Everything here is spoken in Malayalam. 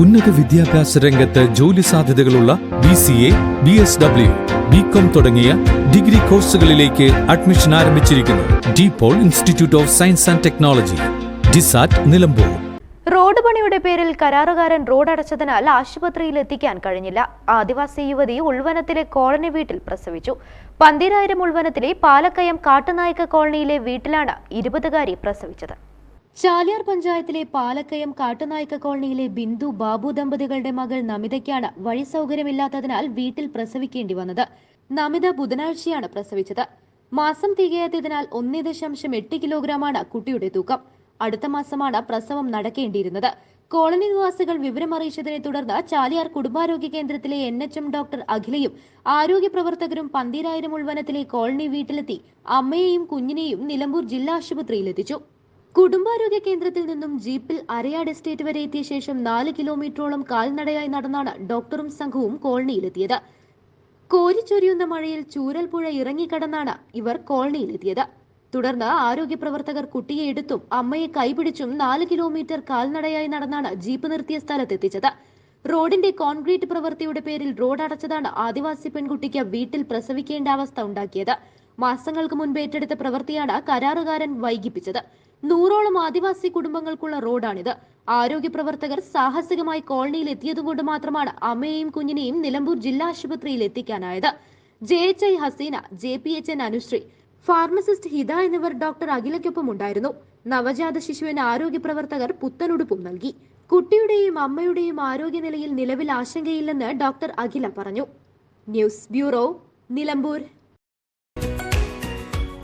ഉന്നത വിദ്യാഭ്യാസ രംഗത്ത് ജോലി സാധ്യതകളുള്ള B C A B S W B com തുടങ്ങിയ ഡിഗ്രി കോഴ്സുകളിലേക്ക് അഡ്മിഷൻ ആരംഭിച്ചിരിക്കുന്നു. DePaul institute of science and technology DiSAT Nilambur. Road പണിയുടെ പേരിൽ കരാറുകാരൻ റോഡ് അടച്ചതിനാൽ ആശുപത്രിയിൽ എത്തിക്കാൻ കഴിഞ്ഞില്ല. ആദിവാസി യുവതി ഉൾവനത്തിലെ കോളനി വീട്ടിൽ പ്രസവിച്ചു. പന്തിരായിരം ഉൾവനത്തിലെ പാലക്കയം കാട്ടുനായ്ക്ക കോളനിയിലെ വീട്ടിലാണ് ഇരുപതുകാരി പ്രസവിച്ചത്. ചാലിയാർ പഞ്ചായത്തിലെ പാലക്കയം കാട്ടുനായ്ക്ക കോളനിയിലെ ബിന്ദു ബാബു ദമ്പതികളുടെ മകൾ നമിതയ്ക്കാണ് വഴി സൗകര്യമില്ലാത്തതിനാൽ വീട്ടിൽ പ്രസവിക്കേണ്ടി വന്നത്. നമിത ബുധനാഴ്ചയാണ് പ്രസവിച്ചത്. മാസം തികയാത്തതിനാൽ ഒന്നേ ദശാംശം എട്ട് കിലോഗ്രാമാണ് കുട്ടിയുടെ തൂക്കം. അടുത്ത മാസമാണ് പ്രസവം നടക്കേണ്ടിയിരുന്നത്. കോളനി നിവാസികൾ വിവരമറിയിച്ചതിനെ തുടർന്ന് ചാലിയാർ കുടുംബാരോഗ്യ കേന്ദ്രത്തിലെ എൻ എച്ച് എം ഡോക്ടർ അഖിലയും ആരോഗ്യ പ്രവർത്തകരും പന്തീരായിരം ഉൾവനത്തിലെ കോളനി വീട്ടിലെത്തി അമ്മയെയും കുഞ്ഞിനെയും നിലമ്പൂർ ജില്ലാ ആശുപത്രിയിലെത്തിച്ചു. കുടുംബാരോഗ്യ കേന്ദ്രത്തിൽ നിന്നും ജീപ്പിൽ അരയാട് എസ്റ്റേറ്റ് വരെ എത്തിയ ശേഷം നാല് കിലോമീറ്ററോളം കാൽനടയായി നടന്നാണ് ഡോക്ടറും സംഘവും കോളനിയിലെത്തിയത്. കോരിച്ചൊരിയുന്ന മഴയിൽ ചൂരൽപ്പുഴ ഇറങ്ങിക്കടന്നാണ് ഇവർ കോളനിയിലെത്തിയത്. തുടർന്ന് ആരോഗ്യ പ്രവർത്തകർ കുട്ടിയെ എടുത്തും അമ്മയെ കൈപിടിച്ചും നാല് കിലോമീറ്റർ കാൽനടയായി നടന്നാണ് ജീപ്പ് നിർത്തിയ സ്ഥലത്തെത്തിച്ചത്. റോഡിന്റെ കോൺക്രീറ്റ് പ്രവൃത്തിയുടെ പേരിൽ റോഡ് അടച്ചതാണ് ആദിവാസി പെൺകുട്ടിക്ക് വീട്ടിൽ പ്രസവിക്കേണ്ട അവസ്ഥ ഉണ്ടാക്കിയത്. മാസങ്ങൾക്ക് മുൻപ് ഏറ്റെടുത്ത പ്രവൃത്തിയാണ് കരാറുകാരൻ വൈകിപ്പിച്ചത്. നൂറോളം ആദിവാസി കുടുംബങ്ങൾക്കുള്ള റോഡാണിത്. ആരോഗ്യ പ്രവർത്തകർ സാഹസികമായി കോളനിയിൽ എത്തിയതുകൊണ്ട് മാത്രമാണ് അമ്മയെയും കുഞ്ഞിനെയും നിലമ്പൂർ ജില്ലാ ആശുപത്രിയിൽ എത്തിക്കാനായത്. J H I Haseena J P H N Anushree pharmacist Hitha എന്നിവർ ഡോക്ടർ അഖിലയ്ക്കൊപ്പം ഉണ്ടായിരുന്നു. നവജാത ശിശുവിന് ആരോഗ്യ പ്രവർത്തകർ പുത്തനുടുപ്പും നൽകി. കുട്ടിയുടെയും അമ്മയുടെയും ആരോഗ്യനിലയിൽ നിലവിൽ ആശങ്കയില്ലെന്ന് ഡോക്ടർ അഖില പറഞ്ഞു. News bureau Nilambur.